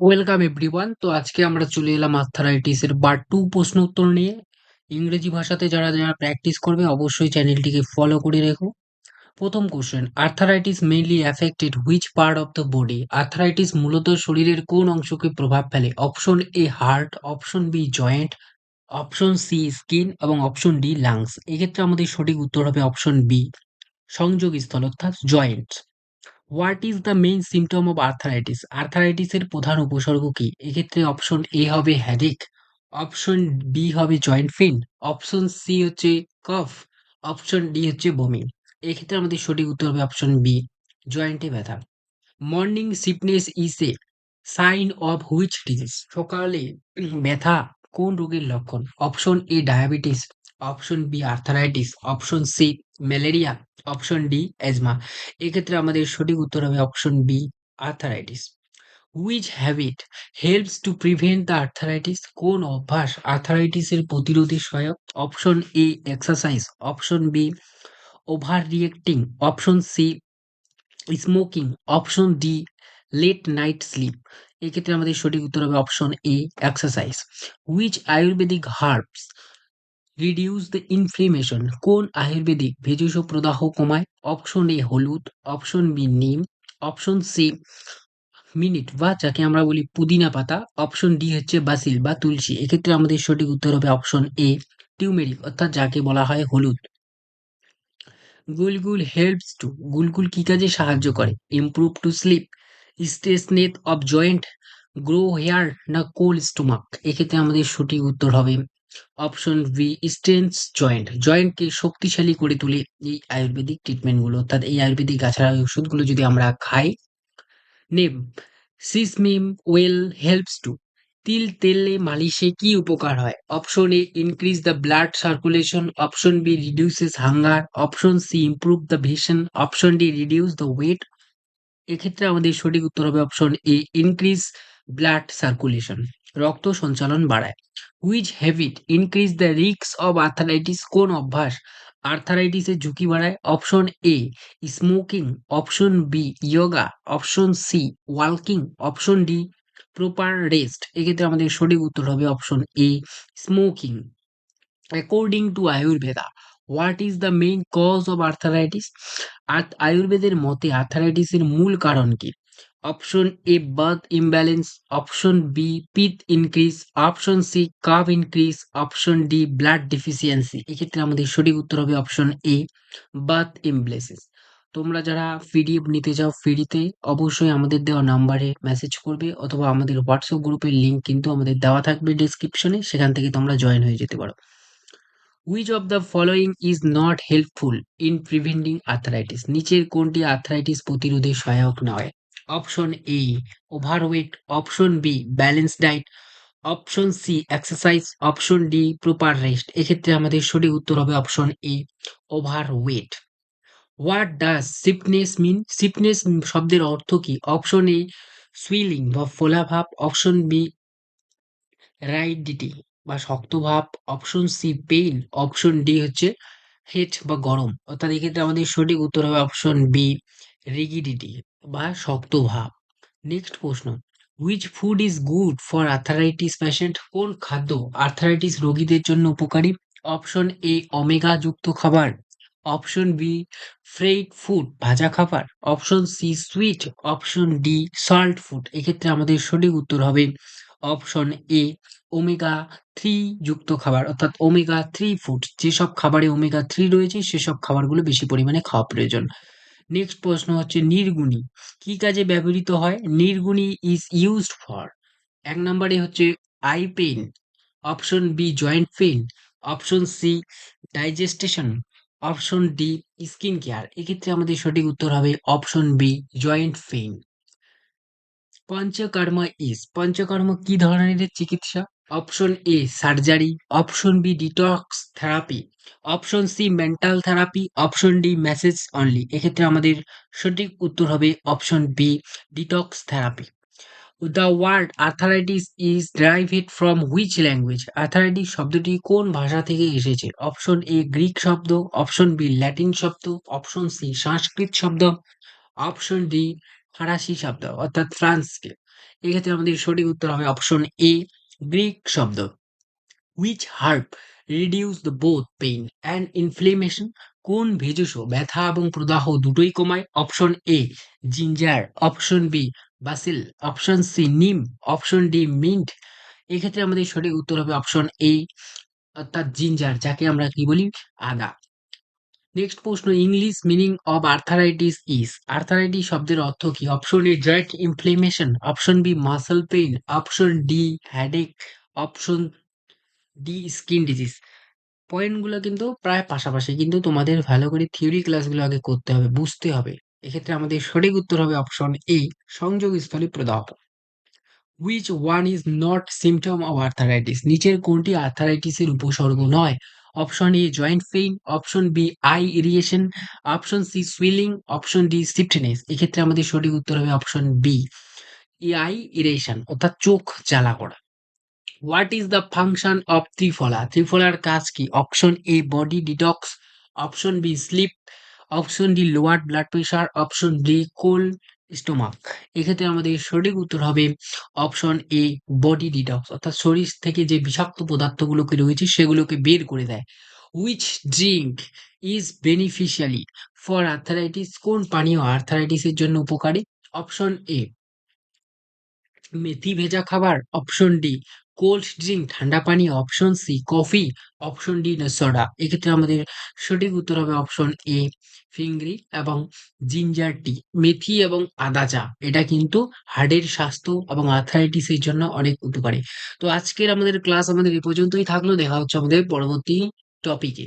Welcome everyone তো আজকে আমরা চলে এলাম আর্থারাইটিস এর বার টু প্রশ্ন উত্তর নিয়ে। ইংরেজি ভাষাতে যারা যারা প্র্যাকটিস করবে, অবশ্যই চ্যানেলটিকে ফলো করে রেখো। প্রথম question arthritis mainly affected which part of the body arthritis মূলত শরীরের কোন অংশকে প্রভাব ফেলে? Option A heart option B joint option C skin এবং অপশন ডি লাংস এক্ষেত্রে আমাদের সঠিক উত্তর হবে অপশন বি সংযোগ স্থল অর্থাৎ joint what is the main symptom of arthritis আর্থারাইটিসের প্রধান উপসর্গ কি? এক্ষেত্রে অপশন এ হবে হ্যাডিক অপশন বি হবে জয়েন্ট পেন অপশন সি হচ্ছে কফ অপশন ডি হচ্ছে বমি। এক্ষেত্রে আমাদের সঠিক উত্তর হবে অপশন বি জয়েন্টে ব্যথা। Morning sickness is a sign of which disease সকালে ব্যথা কোন রোগের লক্ষণ? Option A diabetes option B arthritis option C malaria option D asthma এক্ষেত্রে আমাদের সঠিক উত্তর হবে option B arthritis which habit helps to prevent the arthritis কোন অভ্যাস আর্থারাইটিসের প্রতিরোধে সহায়ক? Option A exercise option B overreacting option C smoking option D late night sleep এক্ষেত্রে আমাদের সঠিক উত্তর হবে option A exercise which Ayurvedic herbs reduce the inflammation কোন আয়ুর্বেদিক ভেষজ প্রদাহ কমায়? অপশন এ হলুদ। Option B neem. Option C mint. বা যাকে আমরা বলি পুদিনা পাতা। অপশন ডি হচ্ছে বাসিল বা তুলসী। এক্ষেত্রে আমাদের সঠিক উত্তর হবে অপশন এ টিউমেরিক অর্থাৎ যাকে বলা হয় হলুদ। গুলগুল হেল্পস টু গুলগুল কি কাজে সাহায্য করে? Improve to sleep stiffness of joint grow hair না কোল স্টোমাক এক্ষেত্রে আমাদের সঠিক উত্তর হবে অপশন বি স্ট্রেন্স জয়েন্ট জয়েন্টকে শক্তিশালী করে তুলে এই আয়ুর্বেদিক ট্রিটমেন্টগুলো অর্থাৎ এই আয়ুর্বেদিক গাছাড়া ওষুধগুলো যদি আমরা খাই নেম সিসমিম ওয়েল হেল্পস টু তিল তেলে মালিশে কি উপকার হয়? Option A increase the blood circulation option B reduces hunger option C improve the vision option D reduce the weight এক্ষেত্রে আমাদের সঠিক উত্তর হবে option A increase blood circulation রক্ত সঞ্চালন বাড়ায়। Which habit increase the risk of arthritis কোন অভ্যাস আর্থারাইটিসের ঝুঁকি বাড়ায়? Option A smoking option B yoga option C ওয়ালকিং option D proper rest এক্ষেত্রে আমাদের সঠিক উত্তর হবে option A smoking according to Ayurveda what is the main cause of arthritis আয়ুর্বেদের মতে আর্থারাইটিসের মূল কারণ কি? Option A birth imbalance option B pitta increase option C kapha increase option D blood deficiency এক্ষেত্রে আমাদের সঠিক উত্তর হবে অপশন এ বার্থ ইমব্লেসিস তোমরা যারা পিডিএফ নিতে চাও ফ্রিতে অবশ্যই আমাদের দেওয়া নাম্বারে মেসেজ করবে অথবা আমাদের হোয়াটসঅ্যাপ গ্রুপের লিঙ্ক কিন্তু আমাদের দেওয়া থাকবে ডিসক্রিপশনে সেখান থেকে তোমরা জয়েন হয়ে যেতে পারো। Which of the following is not helpful in preventing arthritis নিচের কোনটি আর্থারাইটিস প্রতিরোধে সহায়ক নয়? Option A overweight option B balance diet option C exercise option D proper rest এক্ষেত্রে আমাদের সঠিক উত্তর হবে option A overweight what does stiffness mean stiffness শব্দের অর্থ কি? অপশন এ সুইলিং বা ফোলাভাব অপশন বি রাইডিটি বা শক্তভাব option C pain option D হচ্ছে হেট বা গরম। অর্থাৎ এক্ষেত্রে আমাদের সঠিক উত্তর হবে অপশন বি রিগিডিটি বা শক্ত ভাব নেক্সট প্রশ্ন which food is good for arthritis patient কোন খাদ্য আর্থারাইটিস রোগীদের জন্য উপকারী? অপশন এ অমেগা যুক্ত খাবার। অপশন বি ফ্রেড ফুড ভাজা খাবার। Option C sweet option D salt food এক্ষেত্রে আমাদের সঠিক উত্তর হবে অপশন এ ওমেগা থ্রি যুক্ত খাবার, অর্থাৎ ওমেগা থ্রি ফুড যেসব খাবারে ওমেগা থ্রি রয়েছে, সেসব খাবারগুলো বেশি পরিমাণে খাওয়া প্রয়োজন। নেক্সট প্রশ্ন হচ্ছে নির্গুণী। কি কাজে ব্যবহৃত হয়? নির্গুণী ইজ ইউজড ফর এক নম্বরে হচ্ছে eye pain option B joint pain option C digestion option D skin care এক্ষেত্রে আমাদের সঠিক উত্তর হবে option B joint pain Panchakarma is Panchakarma কি ধরনের চিকিৎসা? Option A surgery option B detox therapy option C mental therapy option D massage only এক্ষেত্রে আমাদের সঠিক উত্তর হবে option B detox therapy the word arthritis is derived from which language arthritis শব্দটি কোন ভাষা থেকে এসেছে? অপশন এ গ্রিক শব্দ. অপশন বি ল্যাটিন শব্দ. অপশন সি সংস্কৃত শব্দ. অপশন ডি ফরাসি শব্দ, অর্থাৎ ফ্রান্সকে এক্ষেত্রে আমাদের সঠিক উত্তর হবে অপশন এ গ্রিক শব্দ which herb reduce the both pain and inflammation কোন ভেষজ ব্যথা এবং প্রদাহ দুটোই কমায়? Option A ginger option B basil option C neem option D mint এক্ষেত্রে আমাদের সঠিক উত্তর হবে অপশন এ অর্থাৎ জিঞ্জার যাকে আমরা কি বলি? আদা। নেক্সট প্রশ্ন English meaning of arthritis is arthritis শব্দের অর্থ কি? Option A joint inflammation option B muscle pain option D headache option D skin disease পয়েন্টগুলো কিন্তু প্রায় পাশাপাশি, কিন্তু তোমাদের ভালো করে থিওরি ক্লাসগুলো আগে করতে হবে, বুঝতে হবে। এক্ষেত্রে আমাদের সঠিক উত্তর হবে অপশন এ সংযোগস্থলে প্রদাহ। Which one is not symptom of arthritis নিচের কোনটি আর্থারাইটিসের উপসর্গ নয়? Option A joint pain option B eye irritation option C swelling option D stiffness এক্ষেত্রে আমাদের সঠিক উত্তর হবে অপশন বি আই ইরেশন অর্থাৎ চোখ জ্বালা করা। What is the function of Triphala? ত্রিফলার কাজ কি? Option A body detox option B sleep option D lower blood pressure option D cold stomach এক্ষেত্রে আমাদের সঠিক উত্তর হবে অপশন এ বডি ডিটক্স অর্থাৎ শরীর থেকে যে বিষাক্ত পদার্থগুলোকে রয়েছে, সেগুলোকে বের করে দেয়। Which drink is beneficially for arthritis কোন পানীয় আর্থারাইটিসের জন্য উপকারী? অপশন এ মেথি ভেজা খাবার। অপশন ডি কোল্ড ড্রিঙ্ক ঠান্ডা পানি option C coffee option D না সোডা এক্ষেত্রে আমাদের সঠিক উত্তর হবে অপশন এ ফিঙ্গি এবং জিঞ্জার টি মেথি এবং আদা চা। এটা কিন্তু হার্টের স্বাস্থ্য এবং আর্থারাইটিসের জন্য অনেক উপকারী। তো আজকের আমাদের ক্লাস আমাদের এ পর্যন্তই থাকল। দেখা হচ্ছে আমাদের পরবর্তী টপিকে